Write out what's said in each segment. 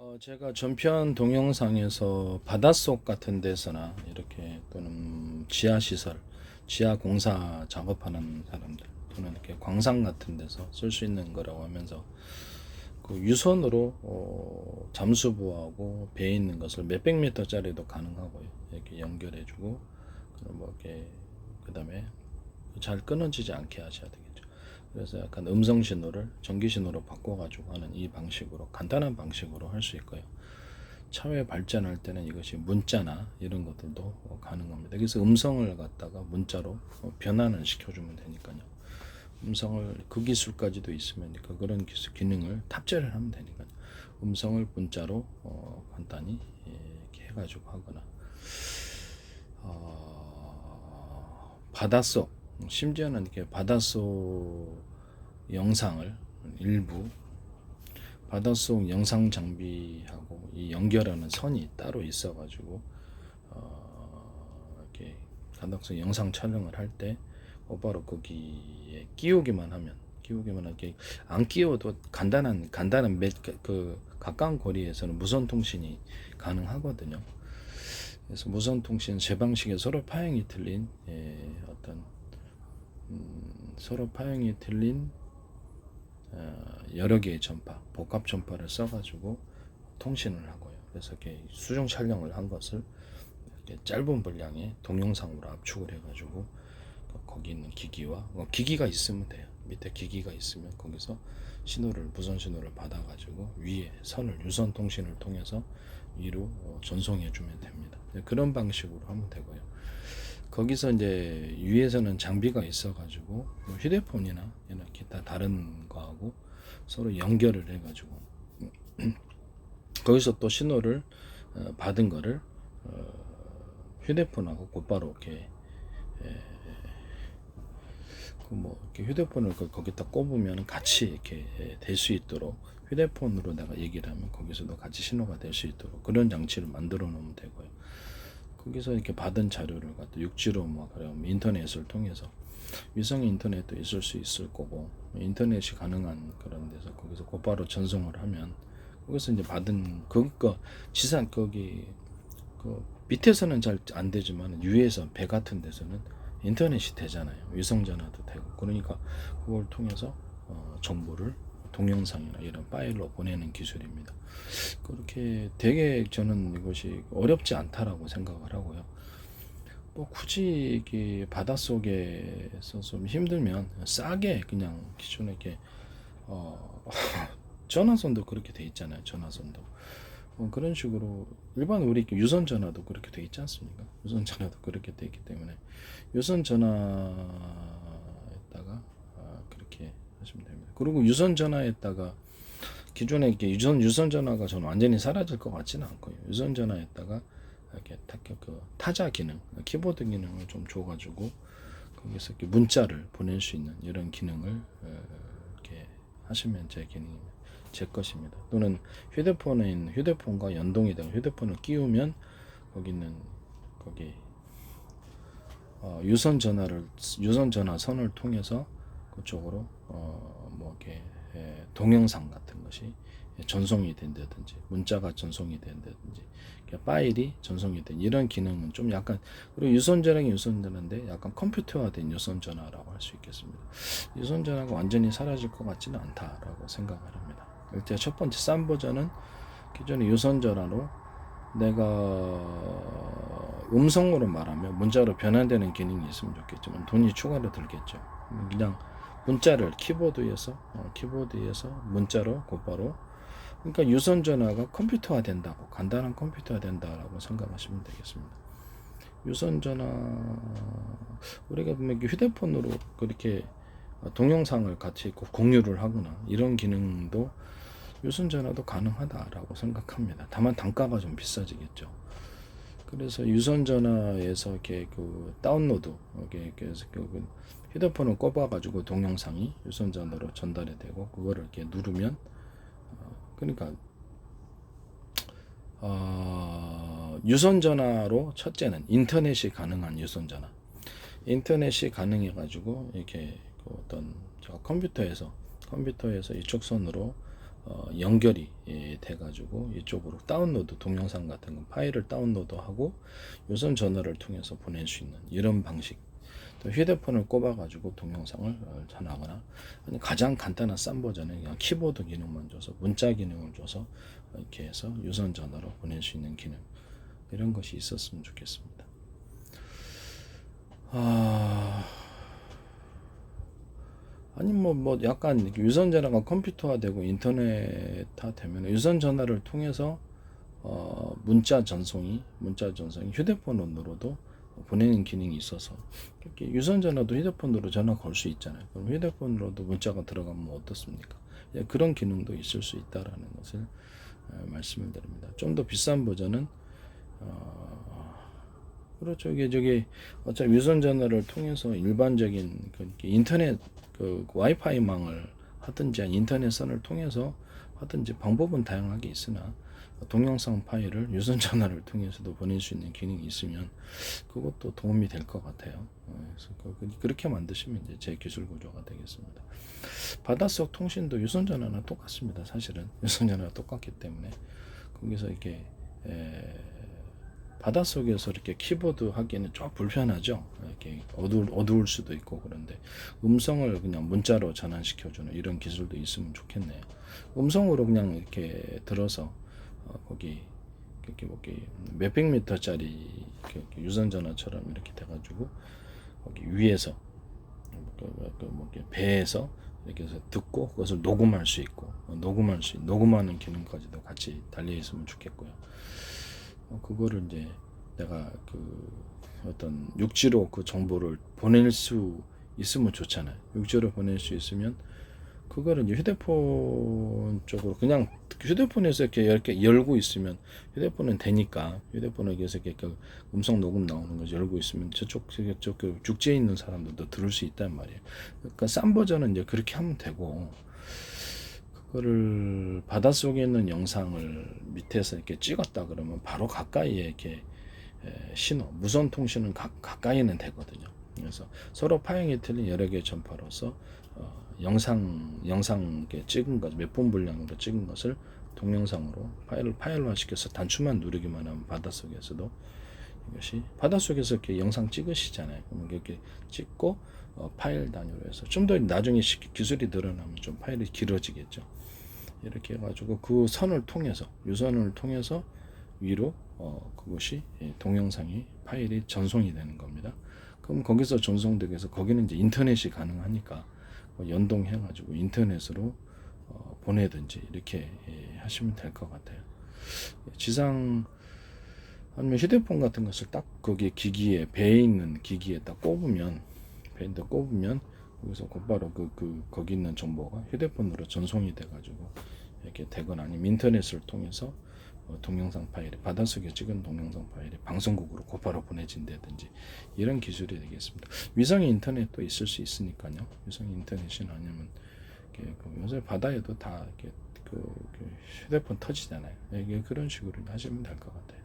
어, 제가 전편 동영상에서 바닷속 같은 데서나 이렇게 또는 지하 시설, 지하 공사 작업하는 사람들 또는 이렇게 광산 같은 데서 쓸 수 있는 거라고 하면서 그 유선으로 어, 잠수부하고 배에 있는 것을 몇백 미터짜리도 가능하고요. 이렇게 연결해주고 그럼 뭐 이렇게 그다음에 잘 끊어지지 않게 하셔야 되겠죠. 그래서 약간 음성 신호를 전기 신호로 바꿔가지고 하는 이 방식으로 간단한 방식으로 할 수 있고요. 차후에 발전할 때는 이것이 문자나 이런 것들도 어, 가능합니다. 그래서 음성을 갖다가 문자로 어, 변환을 시켜주면 되니까요. 음성을 그 기술까지도 있으면 그 그런 기술 기능을 탑재를 하면 되니까요. 음성을 문자로 어, 간단히 예, 이렇게 해가지고 하거나 어, 바닷속 심지어는 이렇게 바닷속 영상을 일부 바닷속 영상 장비하고 이 연결하는 선이 따로 있어가지고 어, 이렇게 바닷속 영상 촬영을 할 때 곧바로 거기에 끼우기만 하면 끼우기만 하게 안 끼워도 간단한 간단한 몇, 그 가까운 거리에서는 무선 통신이 가능하거든요. 그래서 무선 통신 세 방식의 서로 파형이 틀린 예, 어떤 음, 서로 파형이 틀린 어, 여러 개의 전파, 복합 전파를 써가지고 통신을 하고요. 그래서 이렇게 수중 촬영을 한 것을 이렇게 짧은 분량의 동영상으로 압축을 해가지고 거기 있는 기기와 어, 기기가 있으면 돼요. 밑에 기기가 있으면 거기서 신호를 무선 신호를 받아가지고 위에 선을 유선 통신을 통해서 위로 어, 전송해 주면 됩니다. 네, 그런 방식으로 하면 되고요. 거기서 이제 위에서는 장비가 있어가지고 뭐 휴대폰이나 이런 기타 다른 거하고 서로 연결을 해가지고 거기서 또 신호를 어, 받은 거를 어, 휴대폰하고 곧바로 이렇게 그뭐 이렇게 휴대폰을 그 거기다 꼽으면 같이 이렇게 될 수 있도록 휴대폰으로 내가 얘기를 하면 거기서도 같이 신호가 될 수 있도록 그런 장치를 만들어 놓으면 되고요. 거기서 이렇게 받은 자료를 갖다 육지로 뭐 그럼 인터넷을 통해서 위성 인터넷도 있을 수 있을 거고 인터넷이 가능한 그런 데서 거기서 곧바로 전송을 하면 거기서 이제 받은 그거 지산 거기 그 밑에서는 잘 안 되지만 위에서 배 같은 데서는 인터넷이 되잖아요. 위성 전화도 되고 그러니까 그걸 통해서 어, 정보를 동영상이나 이런 파일로 보내는 기술입니다. 그렇게 되게 저는 이것이 어렵지 않다라고 생각을 하고요. 뭐 굳이 이게 바닷속에서 좀 힘들면 싸게 그냥 기존에 이렇게 어 전화선도 그렇게 돼 있잖아요. 전화선도 어, 그런 식으로 일반 우리 유선 전화도 그렇게 돼 있지 않습니까? 유선 전화도 그렇게 돼 있기 때문에 유선 전화에다가 아, 그렇게 하시면 됩니다. 그리고 유선 전화에다가 기존에 이렇게 유선 유선 전화가 저는 완전히 사라질 것 같지는 않고요. 유선 전화에다가 이렇게 타, 그 타자 기능, 키보드 기능을 좀 줘가지고 거기서 이렇게 문자를 보낼 수 있는 이런 기능을 어, 이렇게 하시면 제 기능입니다. 제 것입니다. 또는 휴대폰에 있는 휴대폰과 연동이 되고 휴대폰을 끼우면 거기 있는 거기 어, 유선 전화를 유선 전화 선을 통해서 그쪽으로 어, 뭐 이렇게 예, 동영상 같은 것이 전송이 된다든지 문자가 전송이 된다든지 파일이 전송이 된 이런 기능은 좀 약간 그리고 유선 전화는 유선 전화인데 약간 컴퓨터화된 유선 전화라고 할 수 있겠습니다. 유선 전화가 완전히 사라질 것 같지는 않다라고 생각을 합니다. 일단 첫 번째 싼 버전은 기존의 유선 전화로 내가 음성으로 말하면 문자로 변환되는 기능이 있으면 좋겠지만 돈이 추가로 들겠죠. 그냥 문자를 키보드에서 어, 키보드에서 문자로 곧바로 그러니까 유선 전화가 컴퓨터화 된다고 간단한 컴퓨터화 된다라고 생각하시면 되겠습니다. 유선 전화 우리가 보면 휴대폰으로 그렇게 동영상을 같이 공유를 하거나 이런 기능도 유선 전화도 가능하다라고 생각합니다. 다만 단가가 좀 비싸지겠죠. 그래서 유선 전화에서 이렇게 그 다운로드 이렇게 그래서 그 휴대폰을 꼽아가지고 동영상이 유선 전화로 전달이 되고 그거를 이렇게 누르면 어, 그러니까 어, 유선 전화로 첫째는 인터넷이 가능한 유선 전화. 인터넷이 가능해 가지고 이렇게 그 어떤 저 컴퓨터에서 컴퓨터에서 이쪽 선으로 어, 연결이 예, 돼가지고 이쪽으로 다운로드 동영상 같은 거 파일을 다운로드하고 유선 전화를 통해서 보낼 수 있는 이런 방식. 또 휴대폰을 꼽아가지고 동영상을 어, 전하거나 가장 간단한 싼 버전은 그냥 키보드 기능만 줘서 문자 기능을 줘서 이렇게 해서 유선 전화로 보낼 수 있는 기능 이런 것이 있었으면 좋겠습니다. 아 아니 뭐뭐 약간 유선 전화가 컴퓨터화되고 인터넷화 되면 유선 전화를 통해서 어 문자 전송이 문자 전송이 휴대폰으로도 보내는 기능이 있어서 이렇게 유선 전화도 휴대폰으로 전화 걸 수 있잖아요. 그럼 휴대폰으로도 문자가 들어가면 어떻습니까? 예, 그런 기능도 있을 수 있다라는 것을 어, 말씀을 드립니다. 좀 더 비싼 버전은 어, 그렇죠. 이게 저기 어차피 유선 전화를 통해서 일반적인 그 인터넷 그 와이파이망을 하든지 인터넷 선을 통해서 하든지 방법은 다양하게 있으나 동영상 파일을 유선 전화를 통해서도 보낼 수 있는 기능이 있으면 그것도 도움이 될 것 같아요. 어, 그래서 그- 그렇게 만드시면 이제 제 기술 구조가 되겠습니다. 바닷속 통신도 유선 전화나 똑같습니다. 사실은 유선 전화가 똑같기 때문에 거기서 이렇게 에, 바닷속에서 이렇게 키보드 하기에는 좀 불편하죠. 이렇게 어두울, 어두울 수도 있고 그런데 음성을 그냥 문자로 전환시켜주는 이런 기술도 있으면 좋겠네요. 음성으로 그냥 이렇게 들어서 어, 거기 이렇게 뭐기 몇백 미터짜리 이렇게 유선 전화처럼 이렇게 돼가지고 거기 위에서 그, 그, 그, 뭐 배에서 이렇게 해서 듣고 그것을 녹음할 수 있고 어, 녹음할 수 녹음하는 기능까지도 같이 달려 있으면 좋겠고요. 어, 그거를 이제 내가 그 어떤 육지로 그 정보를 보낼 수 있으면 좋잖아요. 육지로 보낼 수 있으면 그거를 이제 휴대폰 쪽으로 그냥 휴대폰에서 이렇게 이렇게 열고 있으면 휴대폰은 되니까 휴대폰에 의해서 이렇게 그 음성 녹음 나오는 거 열고 있으면 저쪽 저쪽 그 죽지에 있는 사람들도 들을 수 있단 말이에요. 그러니까 싼 버전은 이제 그렇게 하면 되고 그거를 바닷속에 있는 영상을 밑에서 이렇게 찍었다 그러면 바로 가까이에 이렇게 에, 신호 무선 통신은 가, 가까이는 되거든요. 그래서 서로 파형이 틀린 여러 개의 전파로서 어, 영상 영상 찍은 것 몇 분 분량으로 찍은 것을 동영상으로 파일을 파일화 시켜서 단추만 누르기만 하면 바닷속에서도 이것이 바닷속에서 이렇게 영상 찍으시잖아요. 그러면 이렇게 찍고 어, 파일 단위로 해서 좀 더 나중에 시- 기술이 늘어나면 좀 파일이 길어지겠죠. 이렇게 해가지고 그 선을 통해서 유선을 통해서 위로 어, 그것이 예, 동영상이 파일이 전송이 되는 겁니다. 그럼 거기서 전송되게 해서 거기는 이제 인터넷이 가능하니까 뭐 연동해 가지고 인터넷으로 어, 보내든지 이렇게 예, 하시면 될 것 같아요. 지상 아니면 휴대폰 같은 것을 딱 거기 기기에 배에 있는 기기에 딱 꼽으면 배에다 꼽으면 거기서 곧바로 그, 그 거기 있는 정보가 휴대폰으로 전송이 돼가지고 이렇게 되거나 아니면 인터넷을 통해서 어, 동영상 파일이 바닷속에 찍은 동영상 파일이 방송국으로 곧바로 보내진다든지 이런 기술이 되겠습니다. 위성 인터넷도 있을 수 있으니까요. 위성 인터넷이 아니면 그 요새 바다에도 다 이렇게 그, 그 휴대폰 터지잖아요. 이게 그런 식으로 하시면 될 것 같아요.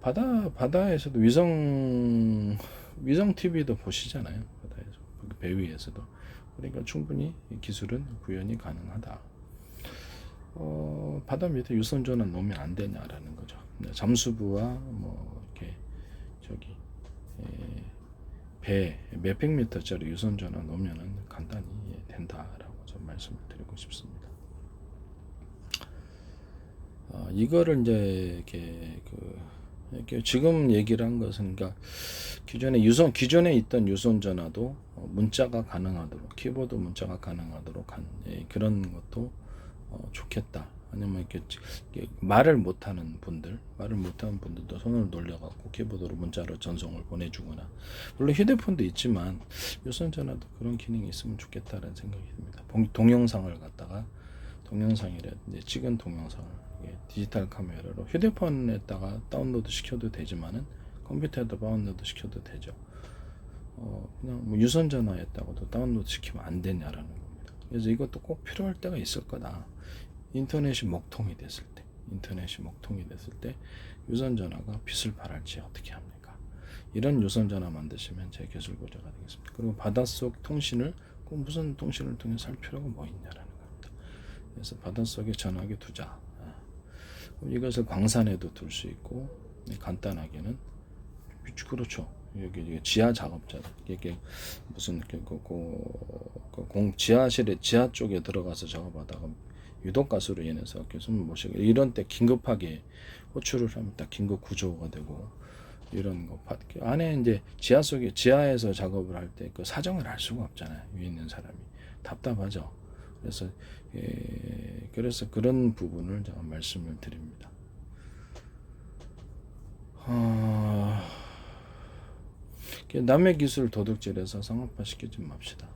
바다 바다에서도 위성 위성 TV도 보시잖아요. 바다에서 그배 위에서도 그러니까 충분히 이 기술은 구현이 가능하다. 어, 바다 밑에 유선 전화 놓으면 안 되냐라는 거죠. 네, 잠수부와 뭐 이렇게 저기 에, 배 몇백 미터짜리 유선 전화 놓으면은 간단히 예, 된다라고 좀 말씀을 드리고 싶습니다. 어, 이거를 이제 이렇게 그 이렇게 지금 얘기를 한 것은 그러니까 기존에 유선 기존에 있던 유선 전화도 어, 문자가 가능하도록 키보드 문자가 가능하도록 한 예, 그런 것도 어, 좋겠다. 아니면 이렇게, 말을 못하는 분들, 말을 못하는 분들도 손을 놀려갖고 키보드로 문자로 전송을 보내주거나 물론 휴대폰도 있지만 유선 전화도 그런 기능이 있으면 좋겠다는 생각이 듭니다. 동- 동영상을 갖다가 동영상이라 이제 찍은 동영상을 디지털 카메라로 휴대폰에다가 다운로드 시켜도 되지만은 컴퓨터에다 다운로드 시켜도 되죠. 어, 그냥 뭐 유선 전화에다가도 다운로드 시키면 안 되냐라는 겁니다. 그래서 이것도 꼭 필요할 때가 있을 거다. 인터넷이 먹통이 됐을 때, 인터넷이 먹통이 됐을 때 유선 전화가 빛을 발할지 어떻게 합니까? 이런 유선 전화 만드시면 제 기술 고자가 되겠습니다. 그리고 바닷속 통신을 꼭 무선 통신을 통해 살 필요가 뭐 있냐라는 겁니다. 그래서 바닷속에 전화기 두자. 아. 그럼 이것을 광산에도 둘 수 있고 간단하게는 그렇죠. 여기 이게 지하 작업자 이게 무슨 그, 그, 그, 그 공, 지하실에 지하 쪽에 들어가서 작업하다가 유독 가스로 인해서 계속 모시고 이런 때 긴급하게 호출을 딱 긴급 구조가 되고 이런 거 안에 이제 지하 속에 지하에서 작업을 할 때 그 사정을 알 수가 없잖아요 위에 있는 사람이 답답하죠 그래서 예, 그래서 그런 부분을 제가 말씀을 드립니다. 아, 그 남의 기술 도둑질해서 상업화시키지 맙시다.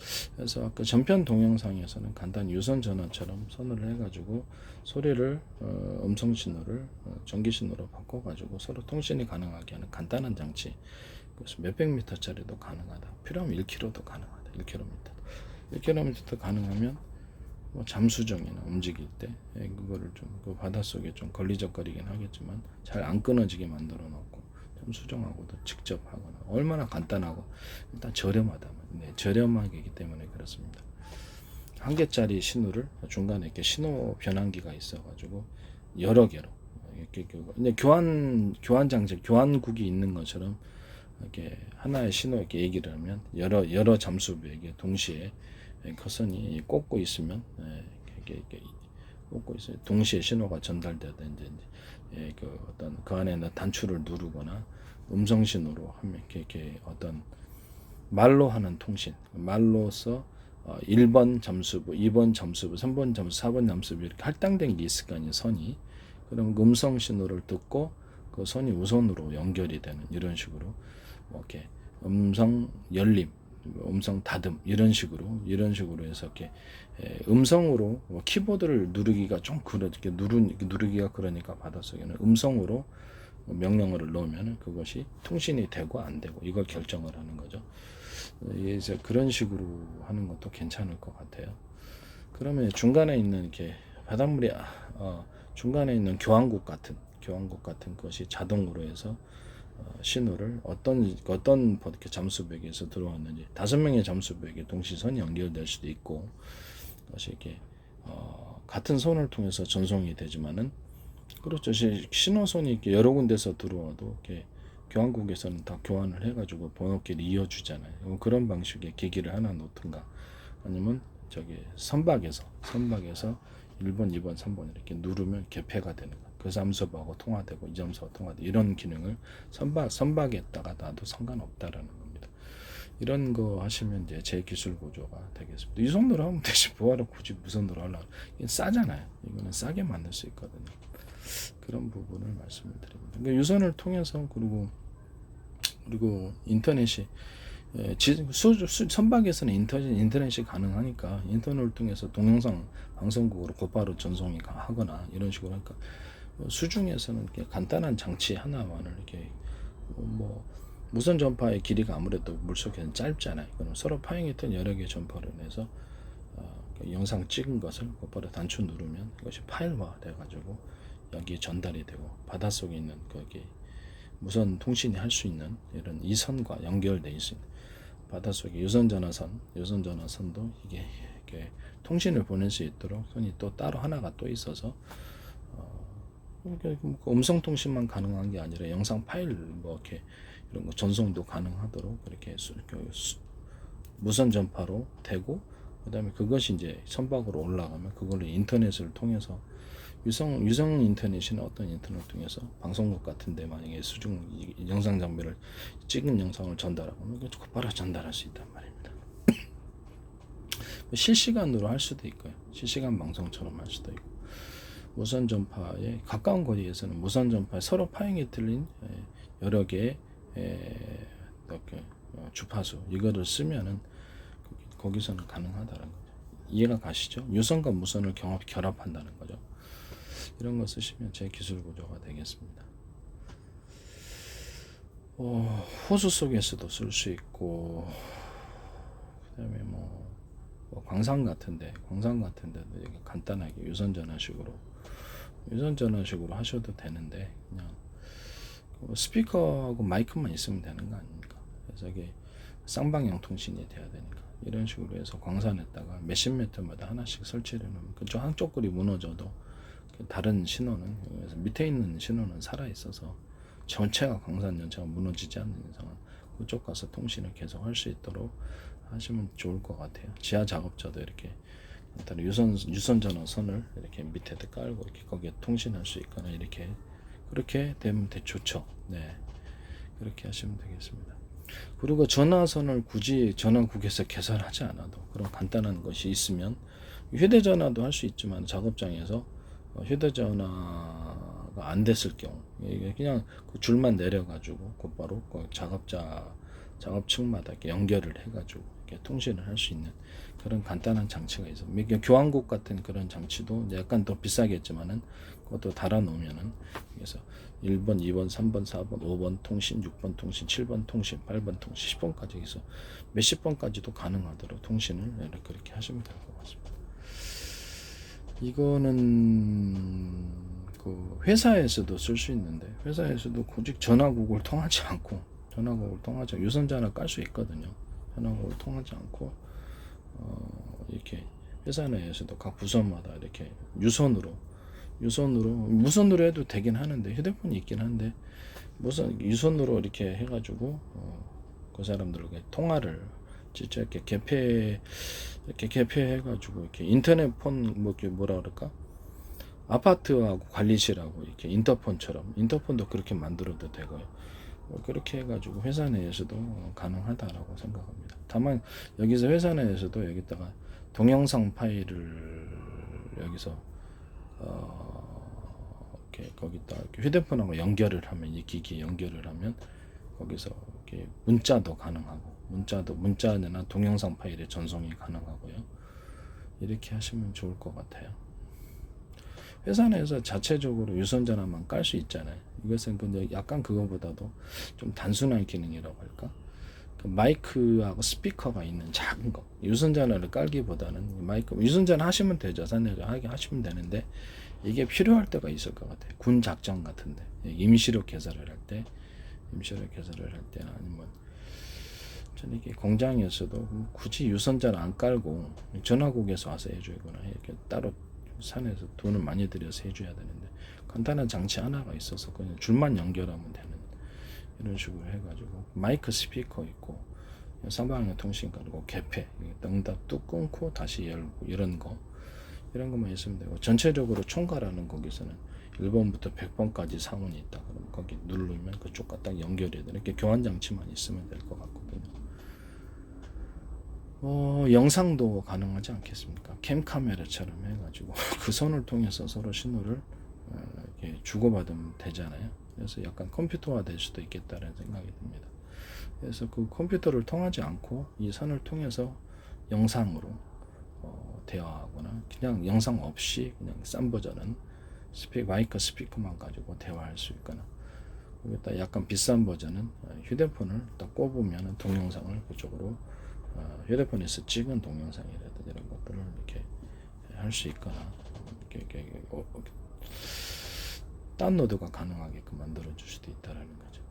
예. 그래서 아까 전편 동영상에서는 간단 유선 전화처럼 선을 해가지고 소리를 어, 음성 신호를 어, 전기 신호로 바꿔가지고 서로 통신이 가능하게 하는 간단한 장치. 그래서 몇백 미터짜리도 가능하다. 필요하면 1km도 가능하다. 1km. 1km도 가능하면 뭐 잠수정이나 움직일 때 예, 그거를 좀 그 바닷속에 좀 걸리적거리긴 하겠지만 잘 안 끊어지게 만들어 놓고 잠수정하고도 직접 하거나 얼마나 간단하고 일단 저렴하다. 네, 저렴하기 때문에 그렇습니다. 한 개짜리 신호를 중간에 이렇게 신호 변환기가 있어가지고 여러 개로 이렇게 교환 교환 장치 교환국이 있는 것처럼 이렇게 하나의 신호 이렇게 얘기를 하면 여러 여러 잠수부에게 동시에 커선이 꽂고 있으면 예, 이렇게, 이렇게 꽂고 있어요. 동시에 신호가 전달되든지 예, 그 어떤 그 안에 단추를 누르거나 음성 신호로 하면 이렇게, 어떤 말로 하는 통신 말로서 어, 1번 잠수부, 2번 잠수부, 3번 잠수, 4번 잠수부 이렇게 할당된 게 있을 거 아니에요 선이. 그럼 그 음성 신호를 듣고 그 선이 우선으로 연결이 되는 이런 식으로 뭐 이렇게 음성 열림 음성 다듬 이런 식으로 이런 식으로 해서 이렇게 에, 음성으로 뭐 키보드를 누르기가 좀 그렇게 누르 누르기가 그러니까 바닷속에는 음성으로 명령어를 넣으면 그것이 통신이 되고 안 되고 이걸 결정을 하는 거죠. 어, 이제 그런 식으로 하는 것도 괜찮을 것 같아요. 그러면 중간에 있는 이렇게 바닷물이 아, 어, 중간에 있는 교환국 같은 교환국 같은 것이 자동으로 해서 어, 신호를 어떤 어떤 잠수백에서 들어왔는지 다섯 명의 잠수백에 동시선이 연결될 수도 있고 그것이 이렇게 어, 같은 선을 통해서 전송이 되지만은 그렇죠 시- 신호선이 이렇게 여러 군데서 들어와도 이렇게 교환국에서는 다 교환을 해가지고 번호키를 이어주잖아요. 그런 방식의 계기를 하나 놓든가 아니면 저기 선박에서 선박에서 1번, 2번, 3번 이렇게 누르면 개폐가 되는 거. 그 잠수하고 통화되고 이 잠수하고 통화되고 이런 기능을 선박 선박에다가 놔도 상관없다라는 겁니다. 이런 거 하시면 이제 제 기술 구조가 되겠습니다. 이 정도로 하면 되지 뭐하러 굳이 무선으로 하려고 이게 싸잖아요. 이거는 싸게 만들 수 있거든요. 그런 부분을 말씀을 드립니다. 그러니까 유선을 통해서 그리고 그리고 인터넷이 예, 지, 수, 수, 선박에서는 인터넷, 인터넷이 가능하니까 인터넷을 통해서 동영상 방송국으로 곧바로 전송이 가- 하거나 이런 식으로 하니까 어, 수중에서는 간단한 장치 하나만을 이렇게 어, 뭐 무선 전파의 길이가 아무래도 물속에는 짧잖아요. 그럼 서로 파행했던 여러 개의 전파를 내서 어, 그 영상 찍은 것을 곧바로 단추 누르면 이것이 파일화 돼가지고 여기에 전달이 되고 바닷속에 있는 거기 무선 통신이 할 수 있는 이런 이 선과 연결돼 있습니다. 바닷속에 유선 전화선, 유선 전화선도 이게 통신을 보낼 수 있도록 선이 또 따로 하나가 또 있어서 뭐 음성 통신만 가능한 게 아니라 영상 파일 뭐 이렇게 이런 거 전송도 가능하도록 그렇게 수, 그 수- 무선 전파로 되고 그다음에 그것이 이제 선박으로 올라가면 그걸로 인터넷을 통해서 유성 유성 인터넷이나 어떤 인터넷을 통해서 방송국 같은데 만약에 수중 영상 장비를 찍은 영상을 전달하면 그 곧바로 전달할 수 있단 말입니다. 실시간으로 할 수도 있고요. 실시간 방송처럼 할 수도 있고 무선 전파에 가까운 거리에서는 무선 전파에 서로 파행이 틀린 에, 여러 개의 에, 이렇게 어, 주파수 이거를 쓰면은 거기- 거기서는 가능하다는 거죠. 이해가 가시죠? 유선과 무선을 경합 결합한다는 거죠. 이런 거 쓰시면 제 기술 구조가 되겠습니다. 어, 호수 속에서도 쓸 수 있고 그다음에 뭐, 뭐 광산 같은데 광산 같은데도 간단하게 유선 전화식으로 유선 전화식으로 하셔도 되는데 그냥 그 스피커하고 마이크만 있으면 되는 거 아닙니까? 그래서 이게 쌍방향 통신이 돼야 되니까 이런 식으로 해서 광산에다가 몇십 미터마다 하나씩 설치를 해놓으면 그쪽 한쪽 글이 무너져도 그 다른 신호는 그래서 밑에 있는 신호는 살아 있어서 전체가 광산 전체가 무너지지 않는 이상은 그쪽 가서 통신을 계속 할 수 있도록 하시면 좋을 것 같아요. 지하 작업자도 이렇게 간단히 유선 유선 전화 선을 이렇게 밑에다 깔고 이렇게 거기에 통신할 수 있거나 이렇게 그렇게 되면 되 좋죠. 네. 그렇게 하시면 되겠습니다. 그리고 전화선을 굳이 전화국에서 개설하지 않아도 그런 간단한 것이 있으면 휴대전화도 할 수 있지만 작업장에서 어, 휴대전화가 안 됐을 경우 그냥 그 줄만 내려가지고 곧바로 그 작업자 작업층마다 연결을 해가지고 통신을 할 수 있는 그런 간단한 장치가 있어. 이게 교환국 같은 그런 장치도 약간 더 비싸겠지만은 그것도 달아놓으면은 그래서 1번, 2번, 3번, 4번, 5번 통신, 6번 통신, 7번 통신, 8번 통신, 10번까지 해서 몇십 번까지도 가능하도록 통신을 그렇게 하시면 될 것 같습니다. 이거는 그 회사에서도 쓸 수 있는데 회사에서도 굳이 전화국을 통하지 않고 전화국을 통하지 유선전화 깔수 있거든요. 전화국을 통하지 않고 어 이렇게 회사 내에서도 각 부서마다 이렇게 유선으로 유선으로 무선으로 해도 되긴 하는데 휴대폰이 있긴 한데 무선 유선으로 이렇게 해가지고 어, 그 사람들에게 통화를 진짜 이렇게 개폐 이렇게 개폐해가지고 이렇게 인터넷 폰 뭐 이렇게 뭐라 그럴까 아파트하고 관리실하고 이렇게 인터폰처럼 인터폰도 그렇게 만들어도 되고요. 뭐 그렇게 해가지고 회사 내에서도 가능하다라고 생각합니다. 다만 여기서 회사 내에서도 여기다가 동영상 파일을 여기서 어 이렇게 거기다 이렇게 휴대폰하고 연결을 하면 이 기기 연결을 하면 거기서 이렇게 문자도 가능하고 문자도 문자나 동영상 파일의 전송이 가능하고요. 이렇게 하시면 좋을 것 같아요. 회사 내에서 자체적으로 유선전화만 깔 수 있잖아요. 이것은 근데 약간 그거보다도 좀 단순한 기능이라고 할까? 그 마이크하고 스피커가 있는 작은 거 유선전화를 깔기보다는 마이크 유선전화 하시면 되죠. 산내죠 하게 하시면 되는데 이게 필요할 때가 있을 것 같아요. 군 작전 같은데 임시로 개설을 할 때, 임시로 개설을 할 때나 아니면 저는 이게 공장에서도 굳이 유선전화 안 깔고 전화국에서 와서 해주거나 이렇게 따로 산에서 돈을 많이 들여서 해줘야 되는데 간단한 장치 하나가 있어서 그냥 줄만 연결하면 되는 이런 식으로 해가지고 마이크 스피커 있고 상방향 통신 깔고 개폐 응답 뚝 끊고 다시 열고 이런 거 이런 것만 있으면 되고 전체적으로 총괄하는 거기서는 1번부터 100번까지 상온이 있다 그러면 거기 누르면 그쪽과 딱 연결이 돼 이렇게 교환 장치만 있으면 될 것 같거든요. 어, 영상도 가능하지 않겠습니까? 캠 카메라처럼 해가지고 그 선을 통해서 서로 신호를 어, 이렇게 주고받으면 되잖아요. 그래서 약간 컴퓨터화 될 수도 있겠다는 생각이 듭니다. 그래서 그 컴퓨터를 통하지 않고 이 선을 통해서 영상으로 어, 대화하거나 그냥 영상 없이 그냥 싼 버전은 스피 마이크 스피커만 가지고 대화할 수 있거나 거기다 약간 비싼 버전은 어, 휴대폰을 딱 꼽으면 동영상을 그쪽으로 어, 휴대폰에서 찍은 동영상이라든지 이런 것들을 이렇게 할 수 있거나 이렇게, 이렇게 어, 어, 다운로드가 가능하게끔 만들어 줄 수도 있다라는 거죠.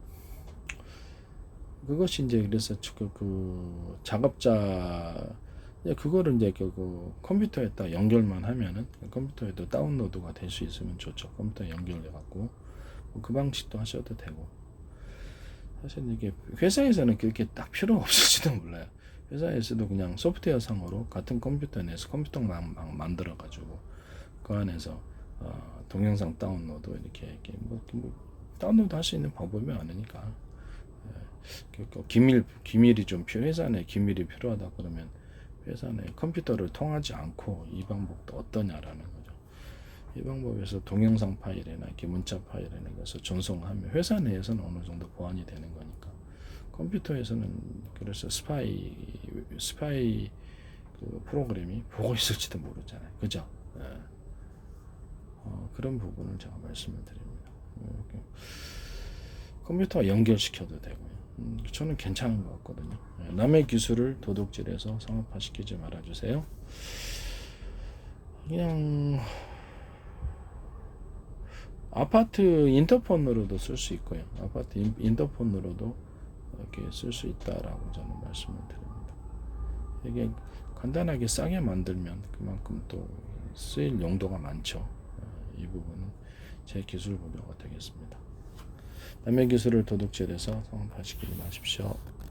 그것이 이제 그래서 그, 그 작업자 그거를 이제 그, 그 컴퓨터에다 연결만 하면은 컴퓨터에도 다운로드가 될 수 있으면 좋죠. 컴퓨터 연결해 갖고 뭐 그 방식도 하셔도 되고 사실 이게 회사에서는 그렇게 딱 필요 없을지도 몰라요. 회사에서도 그냥 소프트웨어 상으로 같은 컴퓨터 내에서 컴퓨터만 만들어 가지고 그 안에서 어, 동영상 다운로드 이렇게, 이렇게 뭐, 뭐 다운로드 할 수 있는 방법이 많으니까 예, 그 기밀 기밀이 좀 필요 회사 내 기밀이 필요하다 그러면 회사 내 컴퓨터를 통하지 않고 이 방법도 어떠냐라는 거죠. 이 방법에서 동영상 파일이나 이렇게 문자 파일이나 것을 전송하면 회사 내에서는 어느 정도 보완이 되는 거니까 컴퓨터에서는 그래서 스파이 스파이 그 프로그램이 보고 있을지도 모르잖아요. 그죠? 예. 어, 그런 부분을 제가 말씀을 드립니다. 컴퓨터 연결시켜도 되고요. 음, 저는 괜찮은 것 같거든요. 예, 남의 기술을 도둑질해서 상업화시키지 말아주세요. 그냥 아파트 인터폰으로도 쓸 수 있고요. 아파트 인, 인터폰으로도 이렇게 쓸 수 있다라고 저는 말씀을 드립니다. 이게 간단하게 싸게 만들면 그만큼 또 쓰일 용도가 많죠. 어, 이 부분은 제 기술 보조가 되겠습니다. 남의 기술을 도둑질해서 성공하시길 바라십시오.